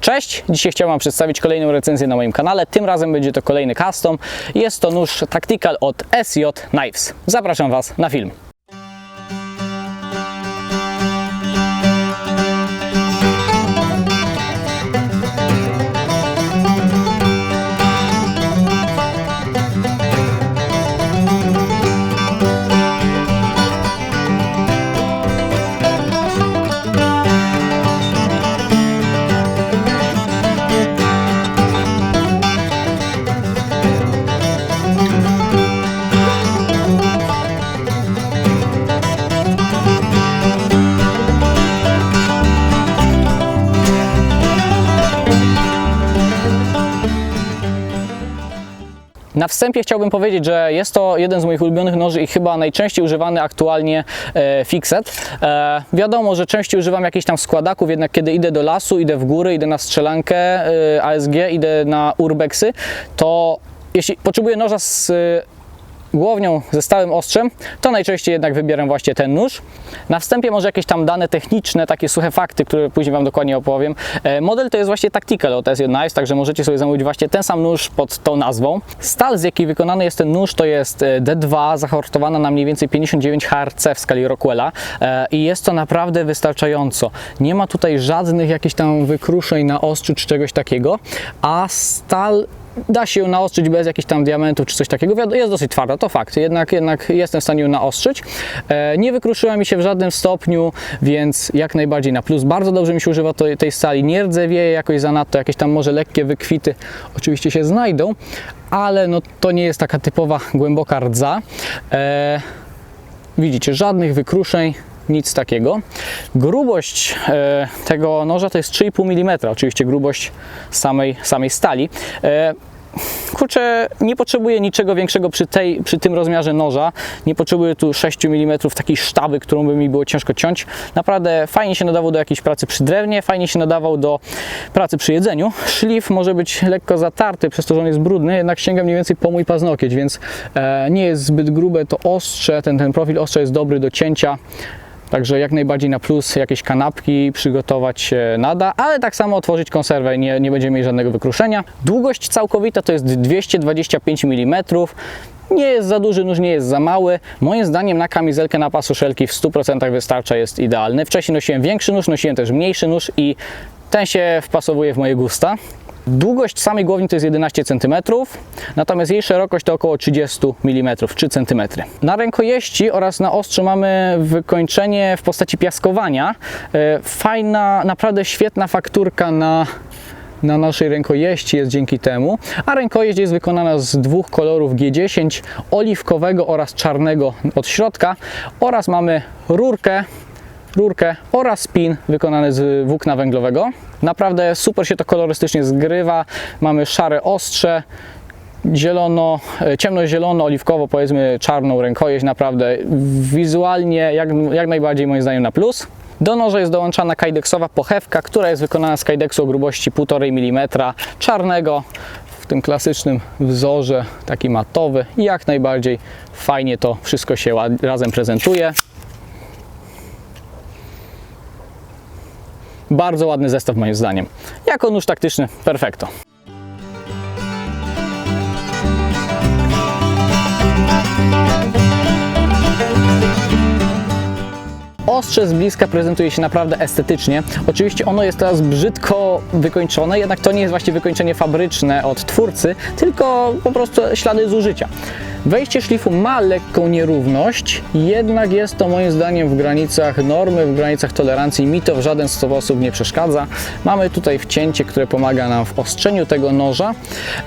Cześć, dzisiaj chciałem Wam przedstawić kolejną recenzję na moim kanale. Tym razem będzie to kolejny custom. Jest to nóż Tactical od SJ Knives. Zapraszam Was na film. Na wstępie chciałbym powiedzieć, że jest to jeden z moich ulubionych noży i chyba najczęściej używany aktualnie e, fixet. E, wiadomo, że częściej używam jakichś tam składaków, jednak kiedy idę do lasu, idę w góry, idę na strzelankę e, ASG, idę na urbexy, to jeśli potrzebuję noża z e, głownią ze stałym ostrzem, to najczęściej jednak wybieram właśnie ten nóż. Na wstępie może jakieś tam dane techniczne, takie suche fakty, które później Wam dokładnie opowiem. E, Model to jest właśnie Tactical od SJ Knives, także możecie sobie zamówić właśnie ten sam nóż pod tą nazwą. Stal, z jakiej wykonany jest ten nóż, to jest e, D2, zahortowana na mniej więcej 59 HRC w skali Rockwella e, i jest to naprawdę wystarczająco. Nie ma tutaj żadnych jakichś tam wykruszeń na ostrzu czy czegoś takiego, a stal da się ją naostrzyć bez jakichś tam diamentów czy coś takiego. Jest dosyć twarda, to fakt, jednak, jednak jestem w stanie ją naostrzyć. E, nie wykruszyła mi się w żadnym stopniu, więc jak najbardziej na plus. Bardzo dobrze mi się używa tej, stali, nie rdzewieje jakoś zanadto, jakieś tam może lekkie wykwity oczywiście się znajdą, ale no to nie jest taka typowa głęboka rdza. E, widzicie, żadnych wykruszeń, nic takiego. Grubość e, tego noża to jest 3,5 mm, oczywiście grubość samej, samej stali. E, kurczę, nie potrzebuję niczego większego przy, tej, przy tym rozmiarze noża. Nie potrzebuję tu 6 mm takiej sztaby, którą by mi było ciężko ciąć. Naprawdę fajnie się nadawał do jakiejś pracy przy drewnie, fajnie się nadawał do pracy przy jedzeniu. Szlif może być lekko zatarty przez to, że on jest brudny, jednak sięga mniej więcej po mój paznokieć, więc e, nie jest zbyt grube to ostrze, ten, ten profil ostrza jest dobry do cięcia. Także jak najbardziej na plus jakieś kanapki przygotować się nada, ale tak samo otworzyć konserwę nie, nie będziemy mieli żadnego wykruszenia. Długość całkowita to jest 225 mm. Nie jest za duży, nóż nie jest za mały. Moim zdaniem na kamizelkę, na pasoszelki w 100% wystarcza, jest idealny. Wcześniej nosiłem większy nóż, nosiłem też mniejszy nóż i ten się wpasowuje w moje gusta. Długość samej głowni to jest 11 cm, natomiast jej szerokość to około 30 mm, 3 cm. Na rękojeści oraz na ostrzu mamy wykończenie w postaci piaskowania. E, Fajna, naprawdę świetna fakturka na na naszej rękojeści jest dzięki temu, a rękojeść jest wykonana z dwóch kolorów G10, oliwkowego oraz czarnego od środka oraz mamy rurkę rurkę oraz pin wykonany z włókna węglowego. Naprawdę super się to kolorystycznie zgrywa. Mamy szare ostrze, zielono, e, ciemnozielono, oliwkowo, powiedzmy czarną rękojeść. Naprawdę wizualnie jak, jak najbardziej moim zdaniem na plus. Do noża jest dołączana kajdeksowa pochewka, która jest wykonana z kajdeksu o grubości 1,5 mm, czarnego, w tym klasycznym wzorze, taki matowy i jak najbardziej fajnie to wszystko się razem prezentuje. Bardzo ładny zestaw moim zdaniem. Jako nóż taktyczny, perfekto. Ostrze z bliska prezentuje się naprawdę estetycznie. Oczywiście ono jest teraz brzydko wykończone, jednak to nie jest właśnie wykończenie fabryczne od twórcy, tylko po prostu ślady zużycia. Wejście szlifu ma lekką nierówność, jednak jest to moim zdaniem w granicach normy, w granicach tolerancji. Mi to w żaden sposób nie przeszkadza. Mamy tutaj wcięcie, które pomaga nam w ostrzeniu tego noża.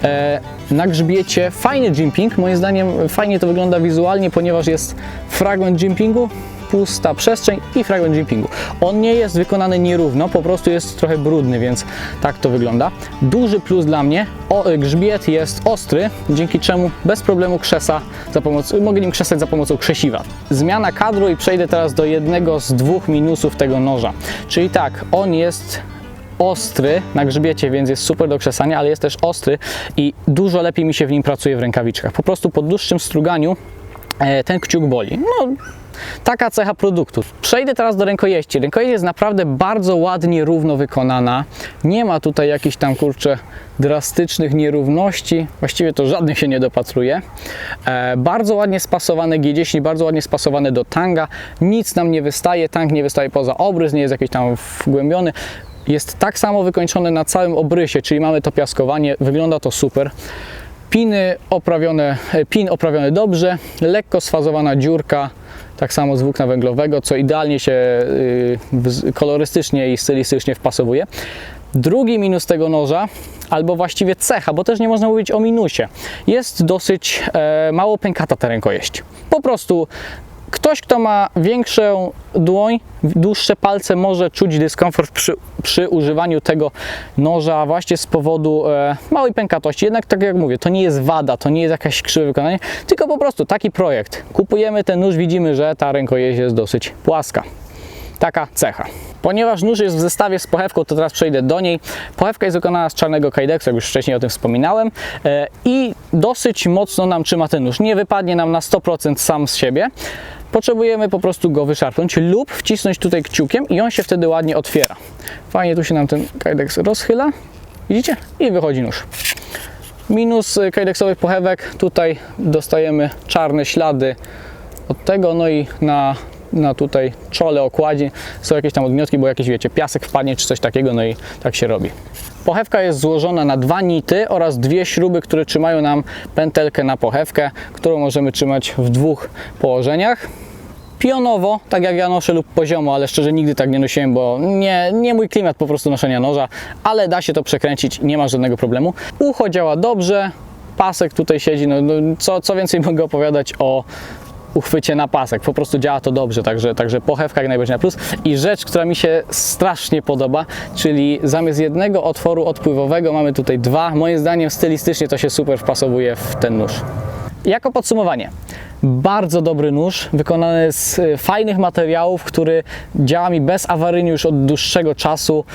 E, na grzbiecie fajny jimping, moim zdaniem fajnie to wygląda wizualnie, ponieważ jest fragment jimpingu, pusta przestrzeń i fragment jimpingu. On nie jest wykonany nierówno, po prostu jest trochę brudny, więc tak to wygląda. Duży plus dla mnie, o, grzbiet jest ostry, dzięki czemu bez problemu krzesa za pomocą, mogę nim krzesać za pomocą krzesiwa. Zmiana kadru i przejdę teraz do jednego z dwóch minusów tego noża. Czyli tak, on jest ostry na grzbiecie, więc jest super do krzesania, ale jest też ostry i dużo lepiej mi się w nim pracuje w rękawiczkach. Po prostu po dłuższym struganiu ten kciuk boli. No, taka cecha produktu. Przejdę teraz do rękojeści. Rękojeść jest naprawdę bardzo ładnie, równo wykonana. Nie ma tutaj jakichś tam, kurczę, drastycznych nierówności. Właściwie to żadnych się nie dopatruje. E, bardzo ładnie spasowane G10, bardzo ładnie spasowane do tanga. Nic nam nie wystaje, tang nie wystaje poza obrys, nie jest jakiś tam wgłębiony. Jest tak samo wykończony na całym obrysie, czyli mamy to piaskowanie. Wygląda to super. Piny oprawione, e, pin oprawiony dobrze, lekko sfazowana dziurka, tak samo z włókna węglowego, co idealnie się y, kolorystycznie i stylistycznie wpasowuje. Drugi minus tego noża, albo właściwie cecha, bo też nie można mówić o minusie, jest dosyć e, mało pękata ta rękojeść. Po prostu Ktoś, kto ma większą dłoń, dłuższe palce, może czuć dyskomfort przy, przy używaniu tego noża właśnie z powodu e, małej pękatości. Jednak, tak jak mówię, to nie jest wada, to nie jest jakaś krzywe wykonanie, tylko po prostu taki projekt. Kupujemy ten nóż, widzimy, że ta rękojeść jest dosyć płaska. Taka cecha. Ponieważ nóż jest w zestawie z pochewką, to teraz przejdę do niej. Pochewka jest wykonana z czarnego kajdeksu, jak już wcześniej o tym wspominałem. e, I dosyć mocno nam trzyma ten nóż. Nie wypadnie nam na 100% sam z siebie. Potrzebujemy po prostu go wyszarpnąć lub wcisnąć tutaj kciukiem i on się wtedy ładnie otwiera. Fajnie tu się nam ten kajdeks rozchyla. Widzicie? I wychodzi nóż. Minus y, kajdeksowych pochewek, tutaj dostajemy czarne ślady od tego, no i na, na tutaj czole okładzie są jakieś tam odmiotki, bo jakiś wiecie, piasek wpadnie czy coś takiego, no i tak się robi. Pochewka jest złożona na dwa nity oraz dwie śruby, które trzymają nam pętelkę na pochewkę, którą możemy trzymać w dwóch położeniach. Pionowo, tak jak ja noszę lub poziomo, ale szczerze nigdy tak nie nosiłem, bo nie, nie mój klimat po prostu noszenia noża, ale da się to przekręcić, nie ma żadnego problemu. Ucho działa dobrze, pasek tutaj siedzi, no, no co, co więcej mogę opowiadać o uchwycie na pasek, po prostu działa to dobrze, także, także pochewka jak najbardziej na plus. I rzecz, która mi się strasznie podoba, czyli zamiast jednego otworu odpływowego mamy tutaj dwa, moim zdaniem stylistycznie to się super wpasowuje w ten nóż. Jako podsumowanie, bardzo dobry nóż, wykonany z y, fajnych materiałów, który działa mi bezawaryjnie już od dłuższego czasu.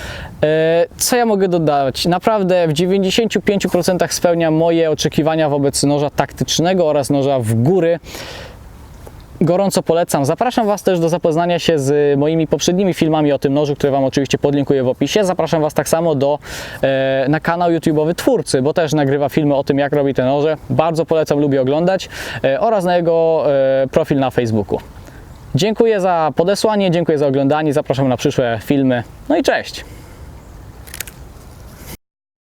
E, Co ja mogę dodać? Naprawdę w 95% spełnia moje oczekiwania wobec noża taktycznego oraz noża w góry. Gorąco polecam. Zapraszam Was też do zapoznania się z moimi poprzednimi filmami o tym nożu, które Wam oczywiście podlinkuję w opisie. Zapraszam Was tak samo do, e, na kanał YouTube'owy Twórcy, bo też nagrywa filmy o tym, jak robi te noże. Bardzo polecam, lubię oglądać. E, oraz na jego e, profil na Facebooku. Dziękuję za podesłanie, dziękuję za oglądanie. Zapraszam na przyszłe filmy. No i cześć!